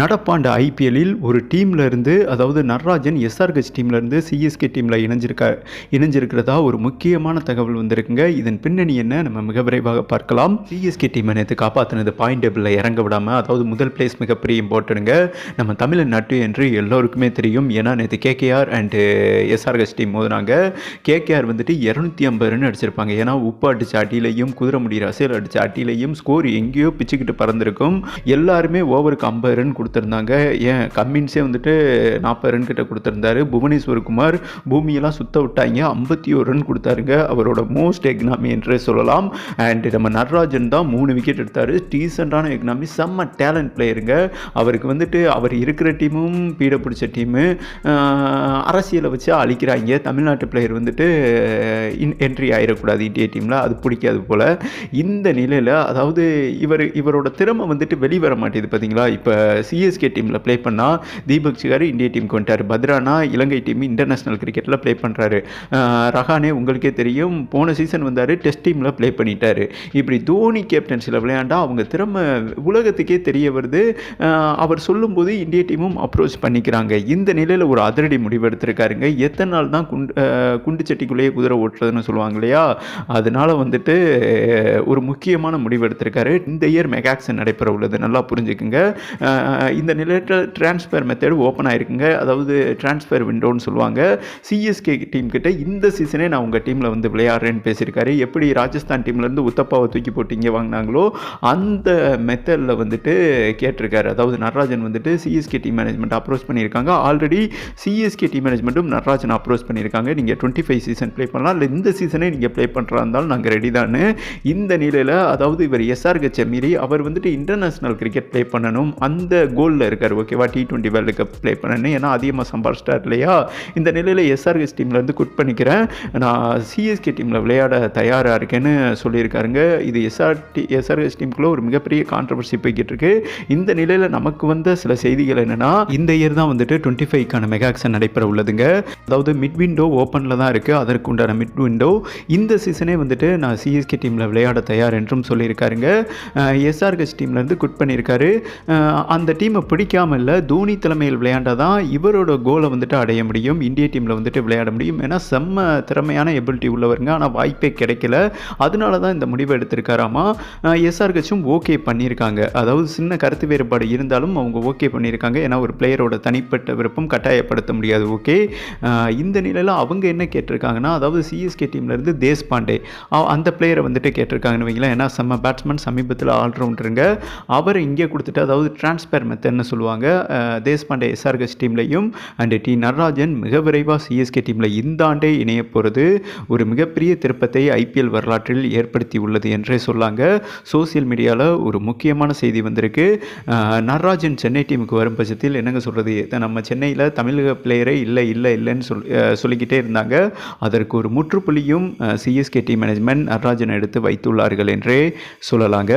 நடப்பாண்டு ஐபிஎல்லில் ஒரு டீம்ல இருந்து அதாவது நடராஜன் எஸ்ஆர்ஹெச் டீம்ல இருந்து சிஎஸ்கே டீமில் இணைஞ்சிருக்கா இணைஞ்சிருக்கிறதா ஒரு முக்கியமான தகவல் வந்திருக்குங்க. இதன் பின்னணி என்ன? நம்ம மிக விரைவாக பார்க்கலாம். சிஎஸ்கே டீம் நேற்று காப்பாற்றினது பாயிண்ட் டேபிளில் இறங்க விடாமல் அதாவது முதல் பிளேஸ் மிகப்பெரிய இம்பார்ட்டனுங்க நம்ம தமிழ்நாட்டு என்று எல்லோருக்குமே தெரியும். ஏன்னா நேற்று கேகேஆர் அண்டு எஸ்ஆர்ஹெச் டீம் மோதினாங்க. கேகேஆர் வந்துட்டு இரநூத்தி ஐம்பது ரன் அடிச்சிருப்பாங்க. ஏன்னா உப்பு அடிச்ச அடியிலையும் குதிரை முடி ரசேல் அடிச்ச அடியிலையும் ஸ்கோர் எங்கேயோ பிச்சுக்கிட்டு பறந்திருக்கும். எல்லாருமே ஓவருக்கு ஐம்பது ரன் கொடுத்துருந்தாங்க. ஏன் கம்மின்ஸே வந்துட்டு நாற்பது ரன் கிட்ட கொடுத்துருந்தாரு. புவனேஸ்வர் குமார் பூமியெல்லாம் சுத்த விட்டாங்க. ஐம்பத்தி ஒரு ரன் கொடுத்தாருங்க. அவரோட மோஸ்ட் எக்னாமி என்று சொல்லலாம். அண்ட் நம்ம நடராஜன் தான் மூணு விக்கெட் எடுத்தார். டீசெண்டான எக்னாமி செம்ம டேலண்ட் பிளேயருங்க அவருக்கு வந்துட்டு அவர் இருக்கிற டீமும் பீட பிடிச்ச டீமு அரசியலை வச்சு அழிக்கிறாங்க. தமிழ்நாட்டு பிளேயர் வந்துட்டு இன் என்ட்ரி ஆகிடக்கூடாது இந்திய டீமில் அது பிடிக்காது போல். இந்த நிலையில் அதாவது இவர் இவரோட திறமை வந்துட்டு வெளிவர மாட்டேது பார்த்தீங்களா இப்போ சிஎஸ்கே டீமில் ப்ளே பண்ணால் தீபக் சிகாரி இந்திய டீமுக்கு வந்துட்டார். பத்ரானா இலங்கை டீம் இன்டர்நேஷ்னல் கிரிக்கெட்டில் ப்ளே பண்ணுறாரு ரஹானே உங்களுக்கே தெரியும். போன சீசன் வந்தார் டெஸ்ட் டீமில் ப்ளே பண்ணிட்டார். இப்படி தோனி கேப்டன்சியில் விளையாண்டா அவங்க திறமை உலகத்துக்கே தெரிய வருது. அவர் சொல்லும்போது இந்திய டீமும் அப்ரோச் பண்ணிக்கிறாங்க. இந்த நிலையில் ஒரு அதிரடி முடிவு எடுத்திருக்காருங்க. எத்தனை நாள் தான் குண்டு குண்டுச்சட்டிக்குள்ளேயே குண்டு குதிரை ஓட்டுறதுன்னு சொல்லுவாங்க இல்லையா? அதனால் வந்துட்டு ஒரு முக்கியமான முடிவு எடுத்திருக்காரு. இந்த இயர் மெகாக்சன் நடைபெற உள்ளது. நல்லா புரிஞ்சுக்குங்க. இந்த நிலையத்தில் டிரான்ஸ்ஃபர் மெத்தட் ஓப்பன் ஆயிருக்குங்க. அதாவது டிரான்ஸ்ஃபர் விண்டோன்னு சொல்லுவாங்க. சிஎஸ்கே டீம் கிட்ட இந்த சீசனே நான் உங்கள் டீமில் வந்து விளையாடுறேன்னு பேசியிருக்காரு. எப்படி ராஜஸ்தான் டீம்லேருந்து உத்தப்பாவை தூக்கி போட்டு இங்கே வாங்கினாங்களோ அந்த மெத்தடில் வந்துட்டு கேட்டிருக்காரு. அதாவது நடராஜன் வந்துட்டு சிஎஸ்கே டீம் மேனேஜ்மெண்ட் அப்ரோச் பண்ணியிருக்காங்க. ஆல்ரெடி சிஎஸ்கே டீம் மேனேஜ்மெண்ட்டும் நடராஜன் அப்ரோச் பண்ணியிருக்காங்க. நீங்கள் டுவெண்ட்டி ஃபைவ் சீசன் ப்ளே பண்ணலாம். இல்லை இந்த சீசனே நீங்கள் ப்ளே பண்ணுறா இருந்தாலும் நாங்கள் ரெடி தான் இந்த நிலையில் அதாவது இவர் எஸ்ஆர் கச்சமீறி அவர் வந்துட்டு இன்டர்நேஷ்னல் கிரிக்கெட் ப்ளே பண்ணணும். அந்த கோலில் இருக்கார். ஓகேவா T twenty world cup play பண்ணேன்னு ஏன்னா அதிகமாக சம்பாதிச்சிட்டார் இல்லையா? இந்த நிலையில் எஸ்ஆர்எஸ் டீம்லேருந்து குட் பண்ணிக்கிறேன். நான் சிஎஸ்கே டீமில் விளையாட தயாராக இருக்கேன்னு சொல்லியிருக்காருங்க. இது எஸ்ஆர்டி எஸ்ஆர்எஸ் டீமுக்குள்ளே ஒரு மிகப்பெரிய கான்ட்ரவர்சி போய்கிட்டு இருக்கு இந்த நிலையில் நமக்கு வந்த சில செய்திகள் என்னென்னா இந்த இயர் தான் வந்துட்டு டுவெண்ட்டி ஃபைவ்க்கான மெகாக்ஷன் நடைபெற உள்ளதுங்க. அதாவது மிட் விண்டோ ஓப்பனில் தான் இருக்குது அதற்கு உண்டான மிட் விண்டோ இந்த சீசனே வந்துட்டு நான் சிஎஸ்கே டீமில் விளையாட தயார் என்றும் சொல்லியிருக்காருங்க. எஸ்ஆர்ஹெச் டீம்லேருந்து குட் பண்ணியிருக்காரு. அந்த டீமை பிடிக்காம இல்லை தோனி தலைமையில் விளையாண்டால் தான் இவரோட கோலை வந்துட்டு அடைய முடியும். இந்திய டீமில் வந்துட்டு விளையாட முடியும். ஏன்னா செம்ம திறமையான எபிலிட்டி உள்ளவருங்க. ஆனால் வாய்ப்பே கிடைக்கல. அதனால தான் இந்த முடிவை எடுத்திருக்காராமா? எஸ்ஆர்ஹெச்சும் ஓகே பண்ணியிருக்காங்க. அதாவது சின்ன கருத்து வேறுபாடு இருந்தாலும் அவங்க ஓகே பண்ணியிருக்காங்க. ஏன்னா ஒரு பிளேயரோட தனிப்பட்ட விருப்பம் கட்டாயப்படுத்த முடியாது. ஓகே இந்த நிலையில் அவங்க என்ன கேட்டிருக்காங்கன்னா அதாவது சிஎஸ்கே டீம்லேருந்து தேஷ்பாண்டே அந்த பிளேயரை வந்துட்டு கேட்டிருக்காங்கன்னு வைங்களேன். ஏன்னா செம்ம பேட்ஸ்மேன் சமீபத்தில் ஆல்ரவுண்டருங்க அவர் இங்கே கொடுத்துட்டு அதாவது டிரான்ஸ்பர் மெத்தட்னு சொல்லுவாங்க? தேஷ்பாண்டே எஸ்ஆர்கஸ் டீம்லையும் அண்ட் டி நடராஜன் மிக விரைவாக சிஎஸ்கே டீமில் இந்த ஆண்டே இணைய போகிறது ஒரு மிகப்பெரிய திருப்பத்தை ஐபிஎல் வரலாற்றில் ஏற்படுத்தி உள்ளது என்றே சொல்லாங்க. சோசியல் மீடியாவில் ஒரு முக்கியமான செய்தி வந்திருக்கு. நடராஜன் சென்னை டீமுக்கு வரும் பட்சத்தில் என்னங்க சொல்கிறது நம்ம சென்னையில் தமிழக பிளேயரே இல்லை இல்லை இல்லைன்னு சொல் சொல்லிக்கிட்டே இருந்தாங்க. அதற்கு ஒரு முற்றுப்புள்ளியும் சிஎஸ்கே டீம் மேனேஜ்மெண்ட் நடராஜன் எடுத்து வைத்துள்ளார்கள் என்றே சொல்லலாங்க.